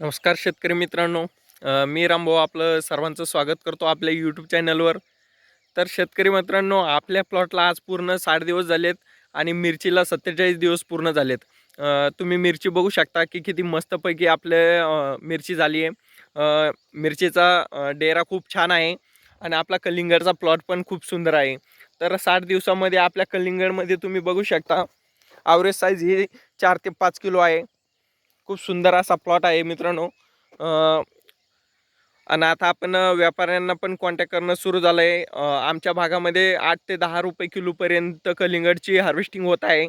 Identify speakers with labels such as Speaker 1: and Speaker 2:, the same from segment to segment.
Speaker 1: नमस्कार शेतकरी मित्रांनो. मी रामभाऊ आपलं सर्वांचं स्वागत करतो आपल्या यूट्यूब चॅनलवर तर शेतकरी मित्रांनो आपल्या प्लॉटला आज पूर्ण साठ दिवस झालेत आणि मिरचीला सत्तेचाळीस दिवस पूर्ण झालेत. तुम्ही मिरची बघू शकता की किती मस्तपैकी आपले मिरची झाली आहे. मिरचीचा डेरा खूप छान आहे आणि आपला कलिंगडचा प्लॉट पण खूप सुंदर आहे. तर साठ दिवसामध्ये आपल्या कलिंगडमध्ये तुम्ही बघू शकता ॲव्हरेज साईज ही चार ते पाच किलो आहे. खूप सुंदर असा प्लॉट आहे मित्रांनो. आणि आता आपण व्यापाऱ्यांना पण कॉन्टॅक्ट करणं सुरू झालं आहे आमच्या भागामध्ये आठ ते दहा रुपये किलोपर्यंत कलिंगडची हार्वेस्टिंग होत आहे.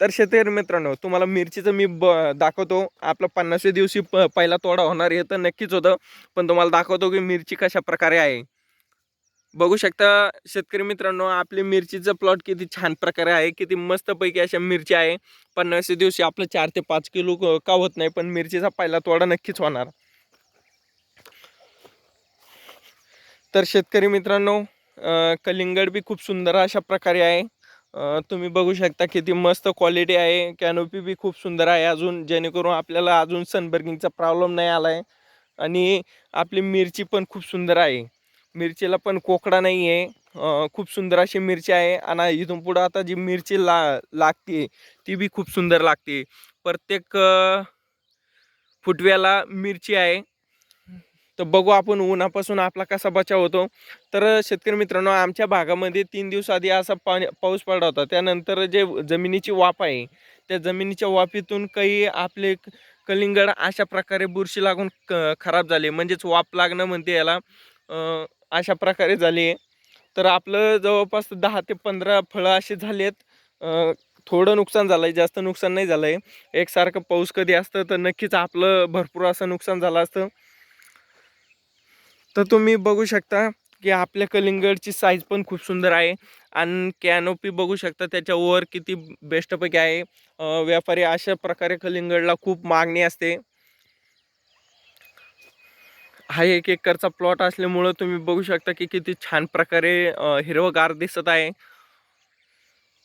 Speaker 1: तर शेतकरी मित्रांनो तुम्हाला मिरचीचं मी ब दाखवतो. आपलं पन्नासव्या दिवशी प पहिला तोडा होणार हे तर नक्कीच होतं. पण तुम्हाला दाखवतो की मिरची कशा प्रकारे आहे. बघू शकता शेतकरी मित्रांनो आपली मिरचीचं प्लॉट किती छान प्रकारे आहे किती मस्तपैकी अशा मिरची आहे. पन्नासव्या दिवशी आपलं चार ते पाच किलो का होत नाही पण मिरचीचा पहिला तोडा नक्कीच होणार. तर शेतकरी मित्रांनो कलिंगड बी खूप सुंदर अशा प्रकारे आहे. तुम्ही बघू शकता किती मस्त क्वालिटी आहे. कॅनोपी बी खूप सुंदर आहे अजून जेणेकरून आपल्याला अजून सनबर्गिंगचा प्रॉब्लेम नाही आला आहे आणि आपली मिरची पण खूप सुंदर आहे. मिरचीला पण कोकडा नाही आहे. खूप सुंदर अशी मिरची आहे. आणि इथून पुढं आता जी मिरची ला लागते ती बी खूप सुंदर लागते. प्रत्येक फुटव्याला मिरची आहे. तर बघू आपण उन्हापासून आपला कसा बचाव होतो. तर शेतकरी मित्रांनो आमच्या भागामध्ये तीन दिवस आधी असा पाणी पाऊस पडला होता. त्यानंतर जे जमिनीची वाफ आहे त्या जमिनीच्या वाफीतून काही आपले कलिंगड अशा प्रकारे बुरशी लागून क खराब झाले. म्हणजेच वाफ लागणं म्हणते याला. अशा प्रकारे झाली आहे. तर आपलं जवळपास दहा ते पंधरा फळं अशी झाली आहेत थोडं नुकसान झालं आहे जास्त नुकसान नाही झालं आहे एकसारखं पाऊस कधी असतं तर नक्कीच आपलं भरपूर असं नुकसान झालं असतं. तर तुम्ही बघू शकता की आपल्या कलिंगडची साईज पण खूप सुंदर आहे. आणि कॅनोपी बघू शकता त्याच्यावर किती बेस्टपैकी आहे. व्यापारी अशा प्रकारे कलिंगडला खूप मागणी असते. हा एक एकरचा प्लॉट असल्यामुळं तुम्ही बघू शकता की किती छान प्रकारे हिरवगार दिसत आहे.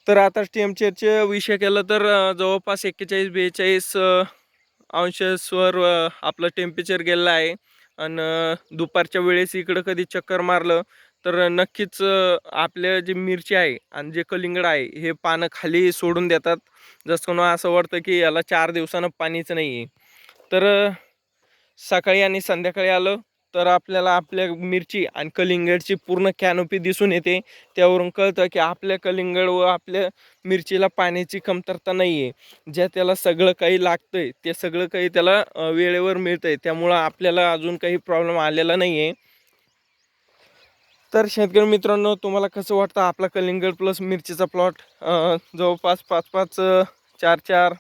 Speaker 1: तर आता टेम्पचरचे विषय केलं तर जवळपास एक्केचाळीस बेचाळीस अंशांवर आपलं टेम्परेचर गेलं आहे. आणि दुपारच्या वेळेस इकडं कधी चक्कर मारलं तर नक्कीच आपले जे मिरची आहे आणि जे कलिंगड आहे हे पानं खाली सोडून देतात. जसं कोणा असं वाटतं की याला चार दिवसानं पाणीच नाही आहे तर सकाळी आणि संध्याकाळी आलं तर आपल्याला आपल्या मिरची आणि कलिंगडची पूर्ण कॅनोपी दिसून येते. त्यावरून कळतं की आपल्या कलिंगड व आपल्या मिरचीला पाण्याची कमतरता नाही आहे ज्या त्याला सगळं काही लागतं आहे ते सगळं काही त्याला वेळेवर मिळतं आहे त्यामुळं आपल्याला अजून काही प्रॉब्लेम आलेला नाही आहे तर शेतकरी मित्रांनो तुम्हाला कसं वाटतं आपला कलिंगड प्लस मिरचीचा प्लॉट जवळपास पाच पाच चार चार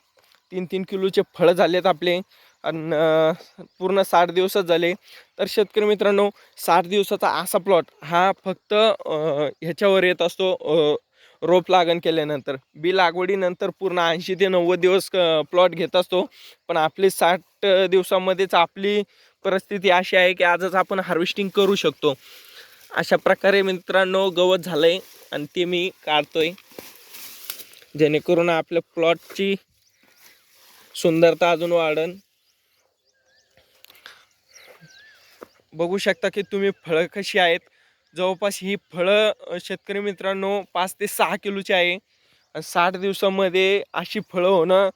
Speaker 1: तीन तीन किलोचे फळं झालेत आपले. आणि पूर्ण साठ दिवसच झाले. तर शेतकरी मित्रांनो साठ दिवसाचा असा प्लॉट हा फक्त ह्याच्यावर येत असतो रोप लागण केल्यानंतर. बी लागवडीनंतर पूर्ण ऐंशी ते नव्वद दिवस प्लॉट घेत असतो. पण आपली साठ दिवसामध्येच आपली परिस्थिती अशी आहे की आजच आपण हार्वेस्टिंग करू शकतो. अशा प्रकारे मित्रांनो गवत झालं आहे आणि ते मी काढतोय. जेणेकरून आपल्या प्लॉटची सुंदरता अजून वाढन. बघू शकता की तुम्ही फळं कशी आहेत. जवळपास ही फळं शेतकरी मित्रांनो पाच ते सहा किलोची आहे. आणि साठ दिवसामध्ये अशी फळं होणं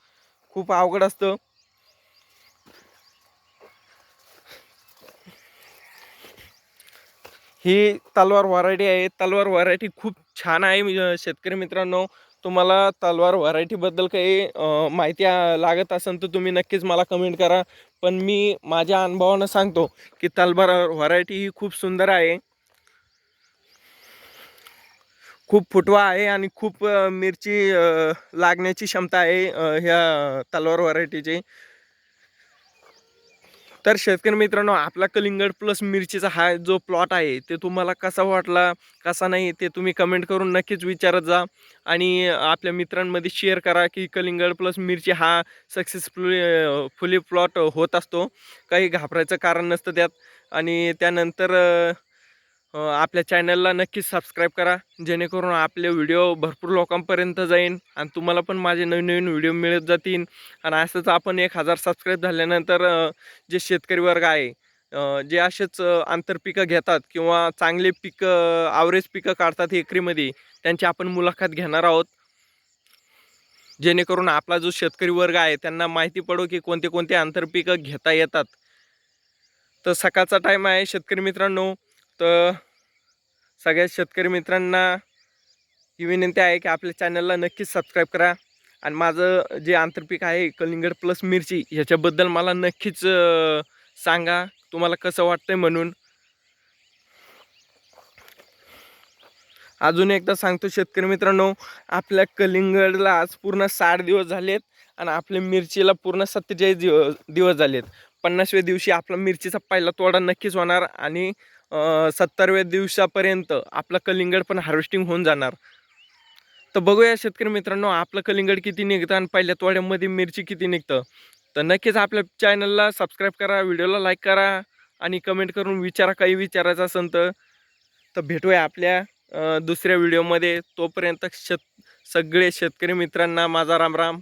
Speaker 1: खूप अवघड असतं. ही तलवार व्हरायटी आहे. तलवार व्हरायटी खूप छान आहे शेतकरी मित्रांनो. तुम्हाला तलवार व्हरायटीबद्दल काही माहिती लागत असेल तर तुम्ही नक्कीच मला कमेंट करा. पण मी माझ्या अनुभवानं सांगतो की तलवार व्हरायटी ही खूप सुंदर आहे. खूप फुटवा आहे आणि खूप मिरची लागण्याची क्षमता आहे ह्या तलवार व्हरायटीची. तर शेतकरी मित्रांनो आपला कलिंगड प्लस मिरचीचा हा जो प्लॉट आहे ते तुम्हाला कसा वाटला कसा नाही ते तुम्ही कमेंट करून नक्कीच विचारत जा. आणि आपल्या मित्रांमध्ये शेअर करा की कलिंगड प्लस मिरची हा सक्सेसफुली फुली प्लॉट होत असतो. काही घाबरायचं कारण नसतं त्यात. आणि त्यानंतर आपल्या चॅनलला नक्कीच सबस्क्राईब करा जेणेकरून आपले व्हिडिओ भरपूर लोकांपर्यंत जाईन आणि तुम्हाला पण माझे नवीन नवीन व्हिडिओ मिळत जातील. आणि असंच आपण एक हजार सबस्क्राईब झाल्यानंतर जे शेतकरी वर्ग आहे जे असेच आंतरपिकं घेतात किंवा चांगले पिकं आवरेज पिकं काढतात एकरीमध्ये त्यांची आपण मुलाखत घेणार आहोत. जेणेकरून आपला जो शेतकरी वर्ग आहे त्यांना माहिती पडो की कोणते कोणते आंतरपिकं घेता येतात. तर सकाळचा टाईम आहे शेतकरी मित्रांनो. तर सगळ्या शेतकरी मित्रांना ही विनंती आहे की आपल्या चॅनलला नक्कीच सबस्क्राईब करा. आणि माझं जे आंतरपीक आहे कलिंगड प्लस मिरची ह्याच्याबद्दल मला नक्कीच सांगा. तुम्हाला कसं वाटतंय म्हणून. अजून एकदा सांगतो शेतकरी मित्रांनो आपल्या कलिंगडला आज पूर्ण साठ दिवस झालेत आणि आपल्या मिरचीला पूर्ण सत्तेचाळीस दिवस दिवस झालेत. पन्नासव्या दिवशी आपला मिरचीचा पहिला तोडा नक्कीच होणार आणि सत्तरव्या दिवसापर्यंत आपलं कलिंगड पण हार्वेस्टिंग होऊन जाणार. तर बघूया शेतकरी मित्रांनो आपलं कलिंगड किती निघतं आणि पहिल्या तोड्यामध्ये मिरची किती निघतं. तर नक्कीच आपल्या चॅनलला सबस्क्राईब करा व्हिडिओला लाईक करा आणि कमेंट करून विचारा काही विचारायचं असेल तर. तर भेटूया आपल्या दुसऱ्या व्हिडिओमध्ये तोपर्यंत शेत सगळे शेतकरी मित्रांना माझा राम राम